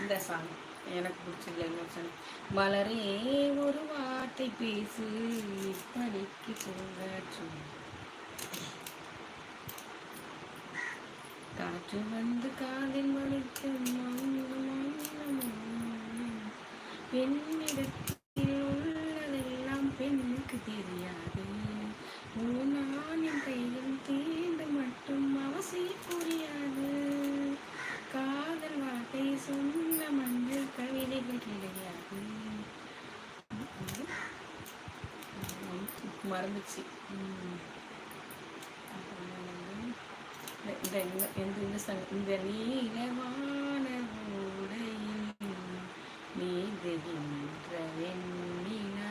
இந்த சாங் எனக்கு பிடிச்சதுல என்ன சாங் மலரே ஒரு வார்த்தை பேசு படிக்கு போகாச்சு காற்று வந்து காதில் மணிக்க பெண்ணிடத்தில் உள்ளதெல்லாம் பெண்ணுக்கு தெரியாது. நானின் கையில் தீண்டு மட்டும் அவசியம் புரியாது. மறந்துச்சு. இந்த இந்த இந்த இந்த சங் இந்த நீலமான ஓடையில் நீந்துகின்ற வெண்ணிலா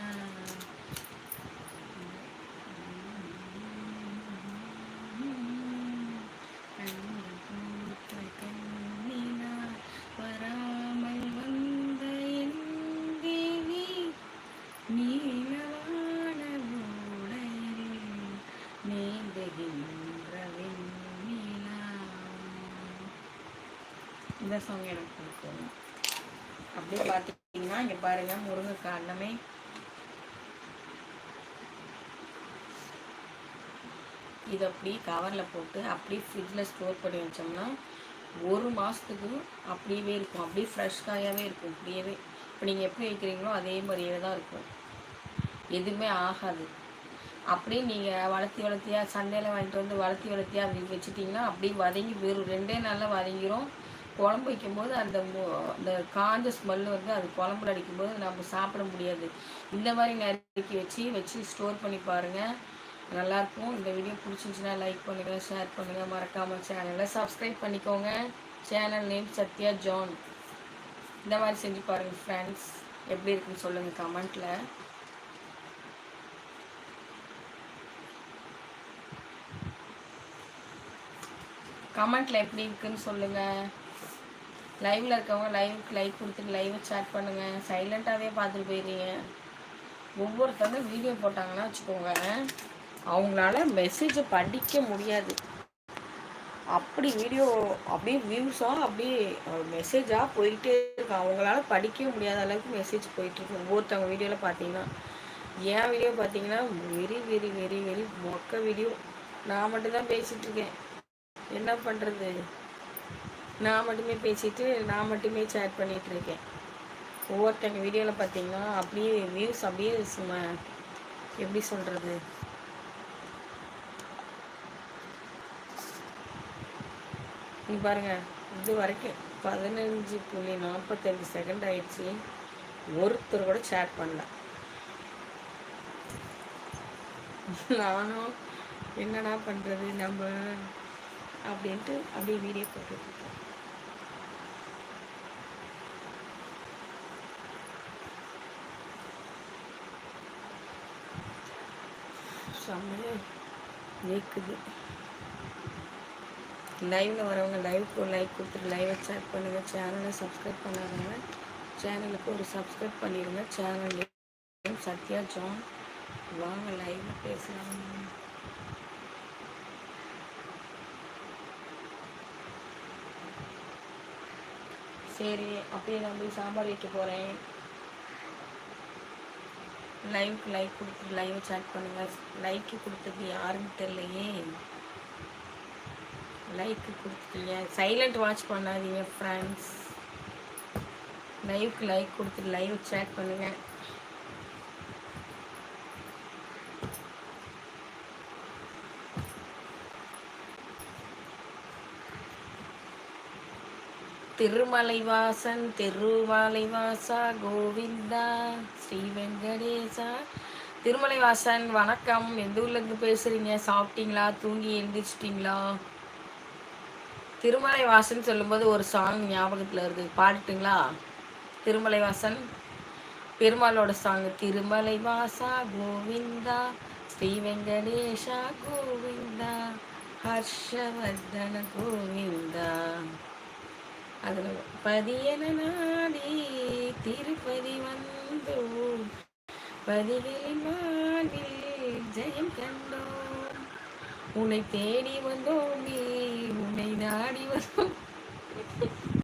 வராமல் வந்த என் இந்த சாங் எனக்கு பிடிக்கும் அப்படியே பார்த்தீங்கன்னா இங்கே பாருங்க முருங்கைக்காய் எல்லாமே. இது அப்படி கவரில் போட்டு அப்படியே ஃப்ரிட்ஜில் ஸ்டோர் பண்ணி வச்சோம்னா ஒரு மாதத்துக்கு அப்படியே இருக்கும். அப்படியே ஃப்ரெஷ் காயாகவே இருக்கும் அப்படியே இப்போ நீங்கள் எப்படி வைக்கிறீங்களோ அதே மாதிரியே தான் இருக்கும். எதுவுமே ஆகாது. அப்படியே நீங்கள் வளர்த்தி வளர்த்தியாக சண்டையில் வாங்கிட்டு வந்து வளர்த்தி வளர்த்தியாக அப்படி வச்சுட்டிங்கன்னா அப்படியே வதங்கி வெறும் ரெண்டே நாளில் வதங்கிரும். குழம்பு வைக்கும்போது அந்த அந்த காஞ்ச ஸ்மெல் வந்து அது குழம்புல அடிக்கும்போது நம்ம சாப்பிட முடியாது. இந்த மாதிரி நறுக்கி வச்சு வச்சு ஸ்டோர் பண்ணி பாருங்கள் நல்லாயிருக்கும் இந்த வீடியோ பிடிச்சிருந்துச்சுன்னா லைக் பண்ணுங்கள் ஷேர் பண்ணுங்கள் மறக்காமல் சேனலை சப்ஸ்கிரைப் பண்ணிக்கோங்க. சேனல் நேம் சத்யா ஜான் இந்த மாதிரி செஞ்சு பாருங்கள் ஃப்ரெண்ட்ஸ் எப்படி இருக்குன்னு சொல்லுங்கள் கமெண்ட்டில் கமெண்ட்டில் எப்படி இருக்குன்னு சொல்லுங்கள் லைவில் இருக்கவங்க லைவுக்கு லைக் கொடுத்துட்டு லைவை சேட் பண்ணுங்கள் சைலண்ட்டாகவே பார்த்துட்டு போயிடுறீங்க. ஒவ்வொருத்தவங்க வீடியோ போட்டாங்கன்னா வச்சுக்கோங்க அவங்களால மெசேஜை படிக்க முடியாது. அப்படி வீடியோ அப்படியே வியூஸாக அப்படியே மெசேஜாக போயிட்டே இருக்கும். அவங்களால படிக்கவே முடியாத அளவுக்கு மெசேஜ் போயிட்டுருக்கு ஒவ்வொருத்தவங்க வீடியோவில் பார்த்தீங்கன்னா என் வீடியோ பார்த்தீங்கன்னா வெரி வெரி வெரி வெரி மொக்க வீடியோ நான் மட்டும்தான் பேசிகிட்ருக்கேன் என்ன பண்ணுறது நான் மட்டுமே பேசிட்டு நான் மட்டுமே சேட் பண்ணிகிட்டு இருக்கேன் ஒவ்வொருத்தங்க வீடியோவில் பார்த்தீங்கன்னா அப்படியே வியூஸ் அப்படியே சும்மா எப்படி சொல்கிறது நீ பாருங்கள் இது வரைக்கும் பதினஞ்சு புள்ளி நாற்பத்தஞ்சு செகண்ட் ஆயிடுச்சு. ஒருத்தர் கூட சேட் பண்ணல. நானும் என்னடா பண்ணுறது நம்ம? அப்படின்ட்டு அப்படியே வீடியோ போட்டுருக்கேன் செம்மையாக நீக்குது. லைவில் வரவங்க லைவுக்கு லைக் கொடுத்துட்டு லைவை சேட் பண்ணுங்கள் சேனலை சப்ஸ்கிரைப் பண்ணாதவங்க சேனலுக்கு ஒரு சப்ஸ்கிரைப் பண்ணிடுங்க சேனல் சத்யா ஜான் வாங்க லைவில் பேசலாம். சரி அப்படியே நான் போய் சாம்பார் வைக்க போகிறேன் லைவுக்கு லைக் கொடுத்து லைவ் சேட் பண்ணுங்கள் லைக்கு கொடுத்தது யாருன்னு தெரியலையே. லைக் கொடுத்துட்டீங்க. சைலண்ட் வாட்ச் பண்ணாதீங்க ஃப்ரெண்ட்ஸ் லைவுக்கு லைக் கொடுத்துட்டு லைவ் சேட் பண்ணுங்கள் திருமலைவாசன் திருமலைவாசா கோவிந்தா ஸ்ரீ வெங்கடேசா திருமலைவாசன் வணக்கம். எந்த ஊர்லேருந்து பேசுகிறீங்க சாப்பிட்டீங்களா? தூங்கி எழுந்திரிச்சிட்டிங்களா? திருமலைவாசன் சொல்லும்போது ஒரு சாங் ஞாபகத்தில் வருது. பாடட்டுங்களா? திருமலைவாசன் பெருமாளோட சாங் திருமலைவாசா கோவிந்தா ஸ்ரீ வெங்கடேஷா கோவிந்தா ஹர்ஷவர்தன கோவிந்தா. அதில் பதியன நாடி திருப்பதி வந்தோம். பதிகளின் வாழ்வில் ஜெயம் கண்டோம். உன்னை தேடி வந்தோம் நீ உன்னை நாடி வந்தோம்.